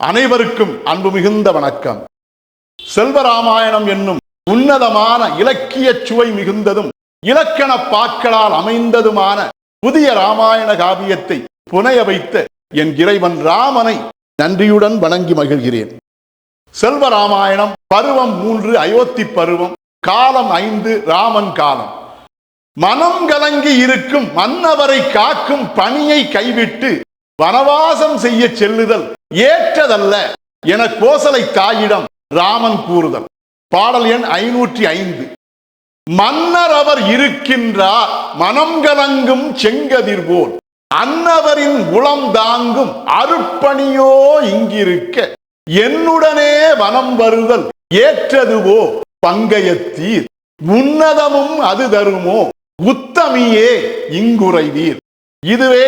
அனைவருக்கும் அன்பு மிகுந்த வணக்கம். செல்வராமாயணம் என்னும் உன்னதமான இலக்கிய சுவை மிகுந்ததும் இலக்கண பாக்களால் அமைந்ததுமான புதிய ராமாயண காவியத்தை புனைய வைத்த என் இறைவன் ராமனை நன்றியுடன் வணங்கி மகிழ்கிறேன். செல்வராமாயணம் பருவம் மூன்று அயோத்தி பருவம் காலம் ஐந்து ராமன் காலம். மனம் கலங்கி இருக்கும் மன்னவரை காக்கும் பணியை கைவிட்டு வனவாசம் செய்ய செல்லுதல் ஏற்றதல்ல என கோசலை தாயிடம் ராமன் கூறுதல். பாடல் எண் ஐநூற்றி ஐந்து. மன்னர் அவர் இருக்கின்றார் மனம் கலங்கும் செங்கதிர் போல். அன்னவரின் உளம் தாங்கும் அருப்பணியோ இங்கிருக்க. என்னுடனே வனம் வருதல் ஏற்றதுவோ பங்கயத்தீர். உன்னதமும் அது தருமோ உத்தமியே இங்குறைவீர். இதுவே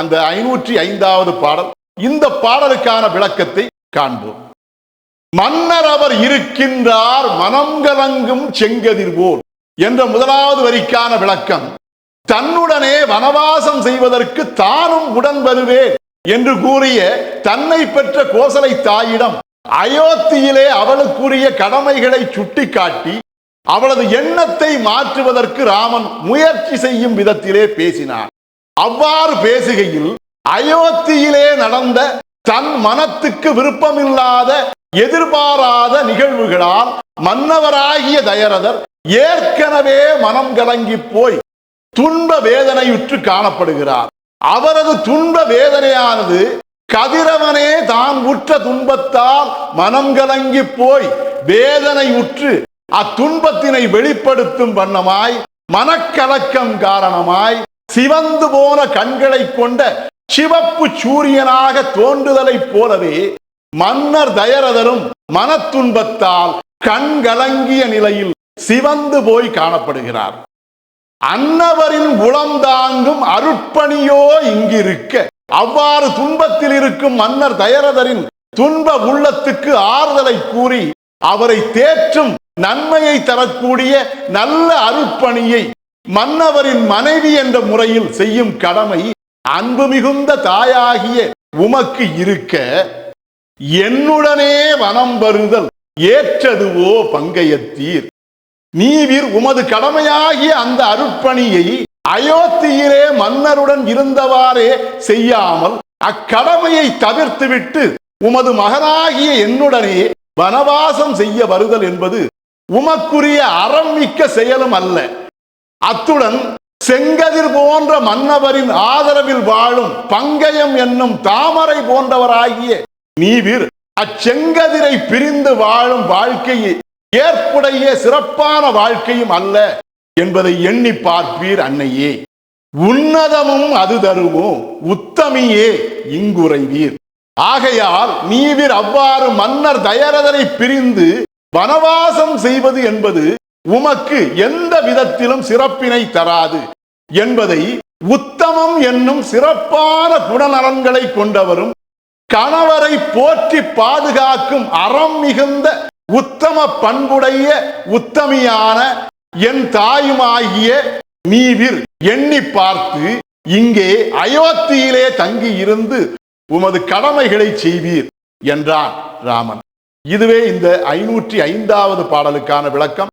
அந்த ஐநூற்றி ஐந்தாவது பாடல். இந்த பாடலுக்கான விளக்கத்தை காண்போம். மன்னர் அவர் இருக்கின்றார் மனம் கலங்கும் செங்கதிர் போல் என்ற முதலாவது வரிக்கான விளக்கம். தன்னுடனே வனவாசம் செய்வதற்கு தானும் உடன் வருவேன் என்று கூறிய தன்னை பெற்ற கோசலை தாயிடம் அயோத்தியிலே அவளுக்குரிய கடமைகளை சுட்டிக்காட்டி அவளது எண்ணத்தை மாற்றுவதற்கு ராமன் முயற்சி செய்யும் விதத்திலே பேசினார். அவ்வாறு பேசுகையில் அயோத்தியிலே நடந்த தன் மனத்துக்கு விருப்பமில்லாத எதிர்பாராத நிகழ்வுகளால் மன்னவராகிய தயரதர் ஏற்கனவே மனம் கலங்கி போய் துன்ப வேதனையுற்று காணப்படுகிறார். அவரது துன்ப வேதனையானது கதிரவனே தான் உற்ற துன்பத்தால் மனம் கலங்கி போய் வேதனையுற்று அத்துன்பத்தினை வெளிப்படுத்தும் வண்ணமாய் மனக்கலக்கம் காரணமாய் சிவந்து போன கண்களை கொண்ட சிவப்பு சூரியனாக தோன்றுதலைப் போலவே மன்னர் தயரதரும் மனத்துன்பத்தால் கண்கலங்கிய நிலையில் சிவந்து போய் காணப்படுகிறார். அன்னவரின் உளம் தாங்கும் அருட்பணியோ இங்கிருக்க அவ்வாறு துன்பத்தில் இருக்கும் மன்னர் தயரதரின் துன்ப உள்ளத்துக்கு ஆறுதலை கூறி அவரை தேற்றும் நன்மையை தரக்கூடிய நல்ல அருட்பணியை மன்னவரின் மனைவி என்ற முறையில் செய்யும் கடமை அன்பு மிகுந்த தாயாகிய உமக்கு இருக்க என்னுடனே வனம் வருதல் ஏற்றதுவோ பங்கையத்தீர். நீவிர் உமது கடமையாகிய அந்த அருட்பணியை அயோத்தியிலே மன்னருடன் இருந்தவாறே செய்யாமல் அக்கடமையை தவிர்த்துவிட்டு உமது மகனாகிய என்னுடனே வனவாசம் செய்ய வருதல் என்பது உமக்குரிய அறம் மிக்க செயலும் அல்ல. அத்துடன் செங்கதிர் போன்ற மன்னவரின் ஆதரவில் வாழும் பங்கயம் என்னும் தாமரை போன்றவராகிய நீவிர் அச்செங்கதிரை பிரிந்து வாழும் வாழ்க்கையை ஏற்புடைய சிறப்பான வாழ்க்கையும் அல்ல என்பதை எண்ணி பார்ப்பீர் அன்னையே. உன்னதமும் அது தருமோ உத்தமியே இங்குறைவீர் ஆகையால் நீவிர் அவ்வாறு மன்னர் தயரதரை பிரிந்து வனவாசம் செய்வது என்பது உமக்கு எந்த விதத்திலும் சிறப்பினை தராது என்பதை உத்தமம் என்னும் சிறப்பான குணநலன்களை கொண்டவரும் கணவரை போற்றி பாதுகாக்கும் அறம் மிகுந்த உத்தம பண்புடைய உத்தமியான என் தாயுமாகிய நீவிர் எண்ணி பார்த்து இங்கே அயோத்தியிலே தங்கி இருந்து உமது கடமைகளை செய்வீர் என்றான் ராமன். இதுவே இந்த ஐநூற்றி ஐந்தாவது பாடலுக்கான விளக்கம்.